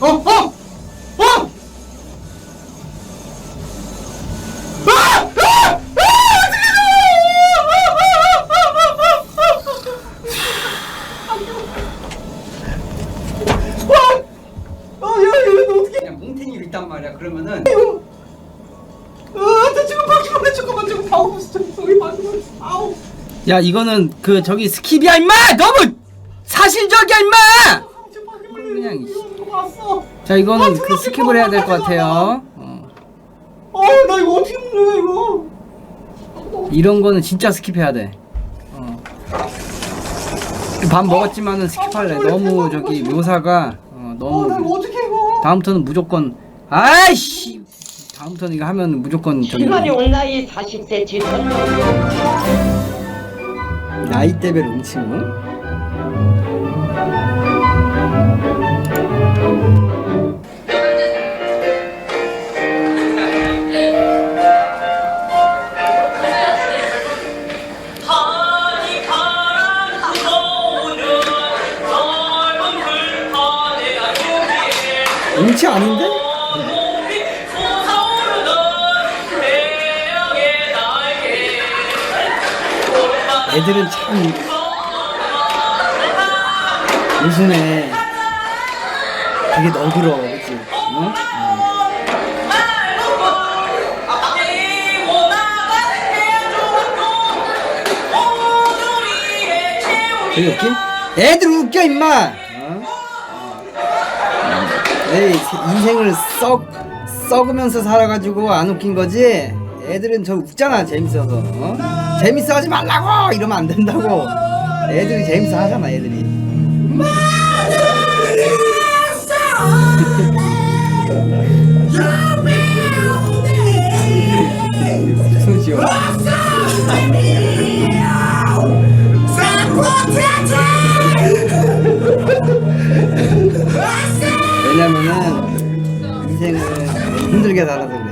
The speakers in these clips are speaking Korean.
어? 어? 어? 아! 아! 아! 어떡해! 아! 아, 야, 이거? 그냥 뭉탱이로 있단 말이야. 그러면은 아, 나 지금 방금 잠깐만 지금 다 오고 있어. 저기 방금 아우. 야 이거는 그 저기 스킵이야 임마 너무 사실적이야 임마 지금 방금 그냥 이거 왔어. 자 이거는 그 스킵을 해야 될 것 같아요 어. 어, 나 이거 어떻게 먹는 이거? 이런 거는 진짜 스킵해야 돼 어. 밥 먹었지만은 스킵할래 너무 저기 묘사가 어, 어, 나 이거 너무 어떻게 이거? 다음부터는 무조건 아이씨 다음부터는 이거 하면 무조건 저기 시간이 온 나이 40세 지선 나이대별 음침은 음치 아닌데? 애들은 참 요즘에 되게 너그러 그치? 어? 되게 웃김? 애들 웃겨 임마! 어? 에이 인생을 썩 썩으면서 살아가지고 안 웃긴 거지? 애들은 저 웃잖아 재밌어서. 어? 재밌어 하지 말라고! 이러면 안 된다고. 애들이 재밌어 하잖아 애들이. 숨 쉬어 인생을 힘들게 그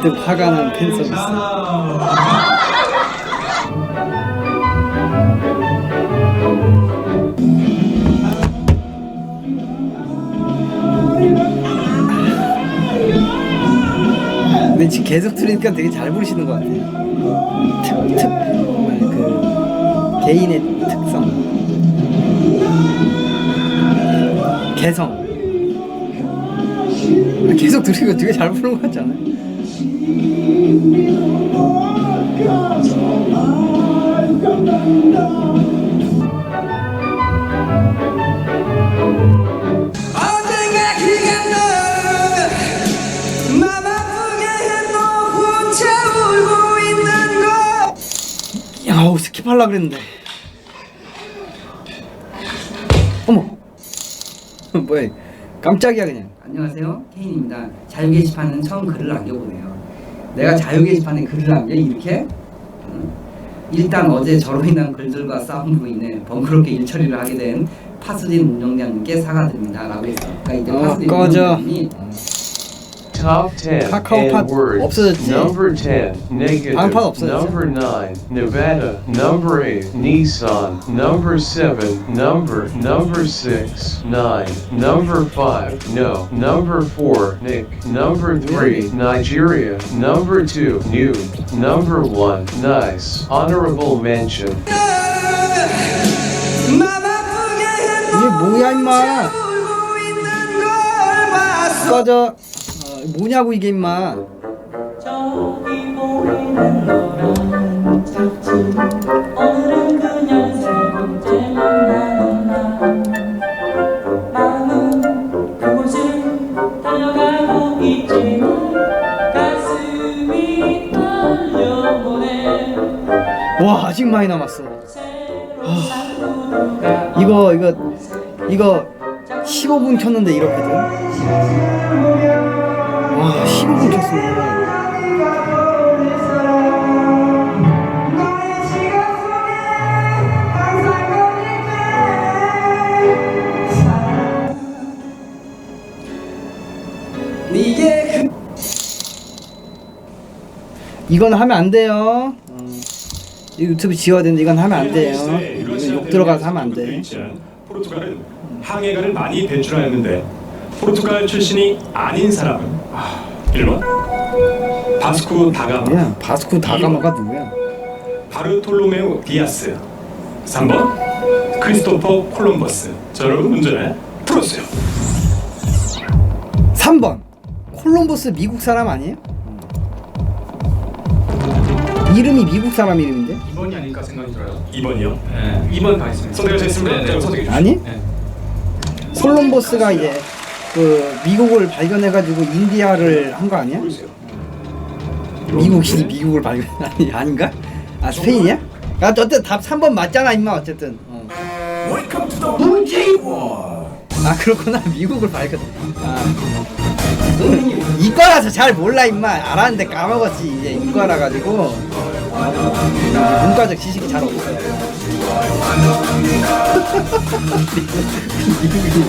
잔뜩 화가 난 팬 서비스 근데 지금 계속 들으니까 되게 잘 부르시는 것 같아요. 특, 특, 그, 개인의 특성. 개성. 아, 계속 들으니까 되게 잘 부르는 것 같잖아요. 야우 스킵하려 그랬는데. 어머. 뭐야? 깜짝이야 그냥. 안녕하세요, 케인입니다. 자유 게시판은 처음 글을 남겨보네요. 내가 자유 게시판에 글을 남겨 이렇게? 응? 일단 어제 저로 인한 글들과 싸움으로 인해 번거롭게 일처리를 하게 된 파수진 운영장님께 사과드립니다라고 했어. 그러니까 이제 어, 파수진 꺼져. 운영장님이 Top 10 카카오팟 and word. 없어졌지? Number 10 negative. 방판 없어졌죠? Number 9 Nevada. Number 8 Nissan. Number 7 number. Number 6 9. Number 5 no. Number 4 Nick. Number 3 Nigeria. Number 2 new. Number 1 nice. Honorable mention. 맘 아프게 해너 이게 뭐야 임마? 울고 있는 걸 봤어 꺼져. 뭐냐고 이게 임마. 저기 보이는 와 아직 많이 남았어. 아, 이거 이거 이거 15분 켰는데 이렇게 돼. 와 15분 켰어. 나의 시간 속에 항상 거닐게 이게 그 이건 하면 안 돼요. 어. 이 유튜브 지워야 되는데 이건 하면 안 돼요. 이거 욕 들어가서 하면 안 돼. 포르투갈은 항해가를 많이 배출하였는데 포르투갈 출신이 아닌 사람은 아, 1번 바스코 다가마 뭐야? 바스코 다가마가 누구야? 바르톨로메우 디아스 3번 크리스토퍼 콜럼버스 자 여러분 문제는 풀어주세요 3번. 콜럼버스 미국 사람 아니에요? 이름이 미국 사람 이름인데? 2번이 아닐까 생각이 들어요. 2번이요 네, 2번 가겠습니다. 선택하셨습니다 네, 네. 자, 선택해 주시죠 아니? 네. 콜럼버스가 이제 그 미국을 발견해가지고 인디아를 한 거 아니야? 미국이 미국을 발견 아니 아닌가? 아 스페인이야? 아 어쨌든 답 3번 맞잖아 임마 어쨌든. 어. 아 그렇구나 미국을 발견. 아 이과라서 잘 몰라 임마 알았는데 까먹었지 이제 이과라 가지고 어, 문과적 지식이 잘 없어. 미국이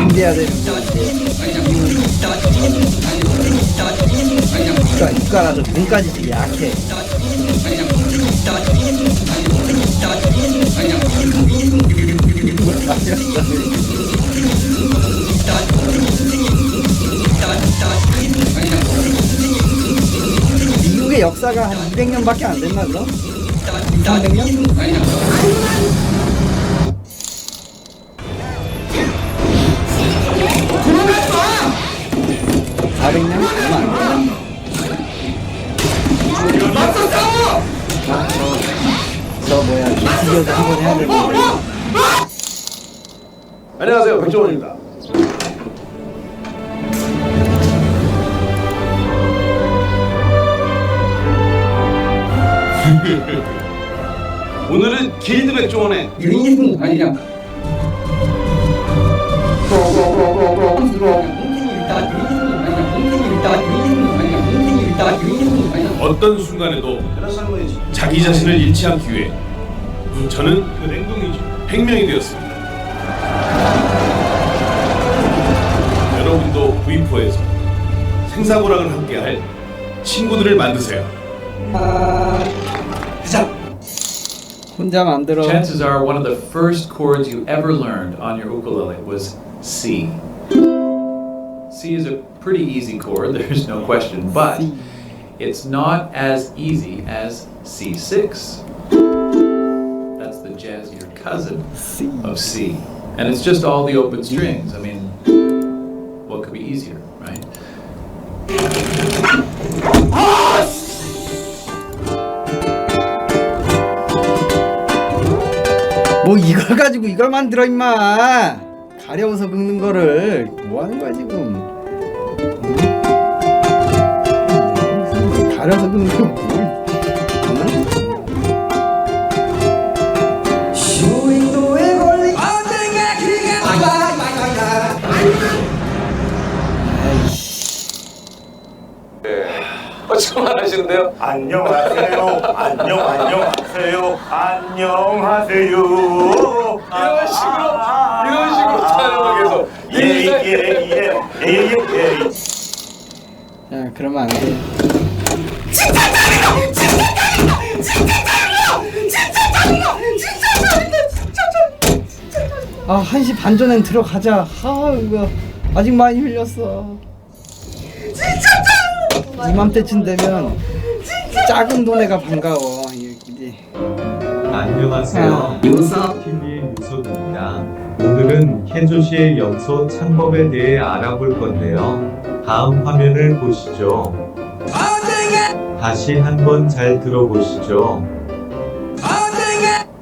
인디아 대 이과 이과라서 문과 지식이 약해. 역사가 한 200년밖에 안 됐나 그럼? 300년? (400년) 얼마 안 돼. 저 뭐야 비디오도 한번 해야 되는데 안녕하세요 백종원입니다. 오늘은 길드 백종원의 거 아니냐? 어떤 순간에도 자기 자신을 잃지 않기 위해 저는 그 냉동이죠 백명이 되었습니다. 여러분도 V4에서 생사고락을 함께할 친구들을 만드세요. 혼자 만들어 Chances are one of the first chords you ever learned on your ukulele was C. C is a pretty easy chord, there's no question, but C. it's not as easy as C6. That's the jazzier cousin C. of C. And it's just all the open strings. I mean, what could be easier, right? 뭐 이걸 가지고 이걸 만들어 임마. 가려워서 긁는 거를. 뭐 하는 거야 지금? 응? 가려서 긁는 거 하시는데요? 안녕하세요. 안녕 안녕하세요. 안녕하세요. 이런 식으로 이런 식으로 촬영을 해서 예예예예예예. 야 그러면 안돼 아 1시 반 전엔 들어가자 아 이거 아직 많이 흘렸어 이맘때쯤 되면 작은 돈에가 반가워 이게 안녕하세요. 요사 TV의 유석입니다. 오늘은 캐조시의 염소 창법에 대해 알아볼 건데요. 다음 화면을 보시죠. 다시 한번 잘 들어보시죠.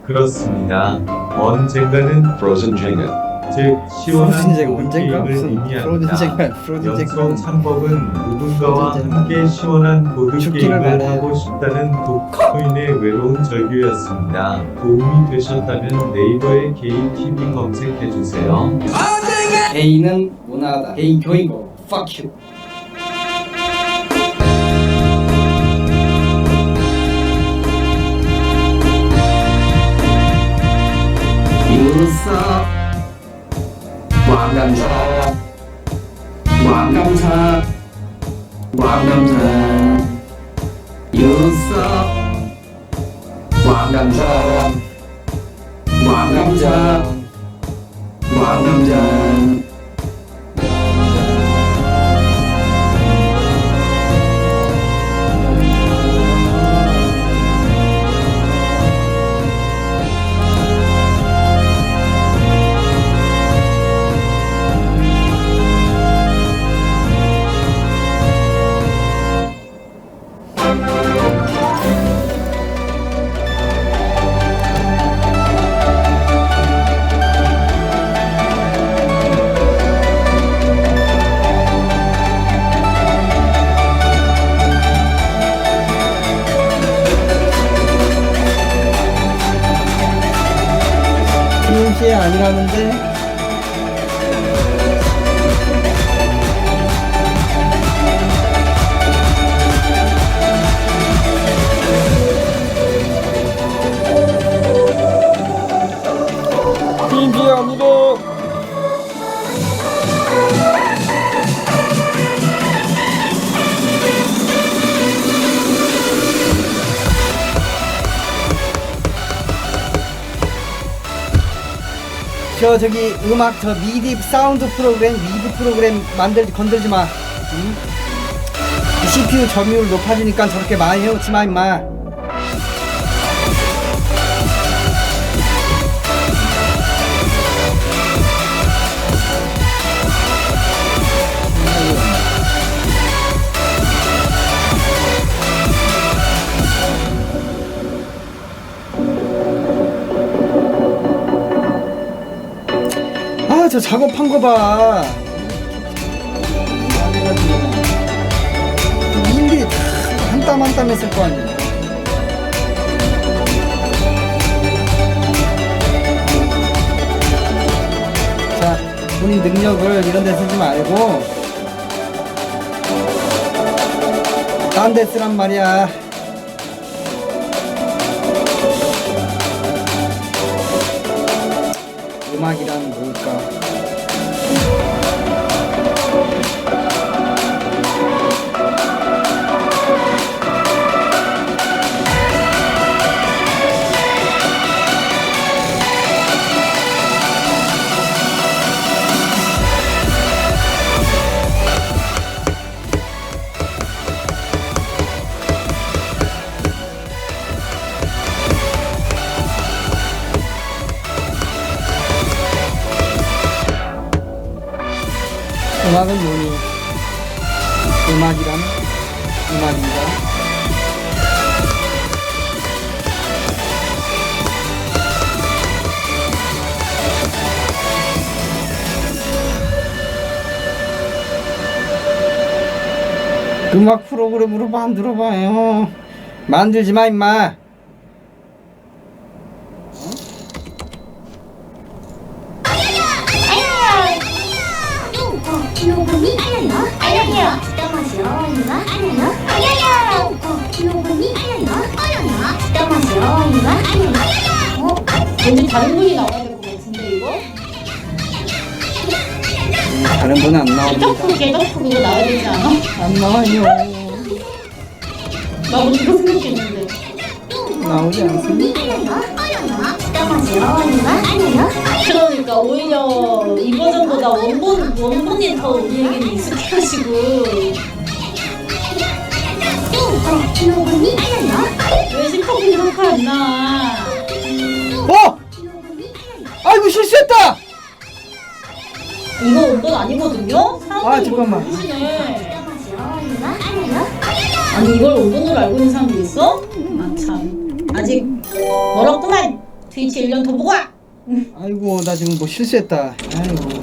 그렇습니다. 언젠가는 Frozen Jenga. 즉 시원한 프로딘제가 언젠가? 무슨. 프로딘제가 프로딘제가 연소 창법은 누군가와 프로딘제. 함께 시원한 죽기를 보드게임을 바래. 하고 싶다는 독코인의 외로운 절규였습니다. 도움이 되셨다면 네이버에 게이TV 검색해주세요. 게이는 문화다. 게이 교이고. Fuck you. Đầm Sa Quảng Đông Sa Quảng Đông Sa Dương Sa Quảng Đông Sa Quảng Đông Sa 아니라는데 저 저기 음악 저 미디 사운드 프로그램 미디 프로그램 만들지 건들지 마. 응? CPU 점유율 높아지니까 저렇게 많이 해오지 마 임마. 저 작업한 거 봐. 일일이 한땀 한 땀 했을 거 아니야. 자, 본인 능력을 이런 데 쓰지 말고 딴 데 쓰란 말이야. 음악이란 뭘까? 음악 음악 프로그램으로 만들어봐요. 만들지 마 임마. 기노분이 알아요? 알아요. 떠마시오 이와 알아요? 알아요. 어, 기노분이 알아요? 알아요. 떠마시오 이와 알아요? 어? 왠지 다른 분이 나와야 다른 분은 안 나옵니다. 개덕후 개덕후 그거 나와야 되지 않아? 안 나와요. 나도 그거 생각했는데 나오지 않습니다. 그러니까 오히려 이 버전보다 원본 원본이 더 우리에게는 익숙해가지고? 왜 싱크분이 그렇게 안 나와? 어! 아이고 실수했다. 이거 원본 아니거든요? 아, 잠깐만. 모르시네. 알아요? 아니 이걸 원본으로 알고 있는 사람도 있어? 아 참 아직 멀었구만 트위치 1년 더 보고 와! 아이고 나 지금 뭐 실수했다. 아이고.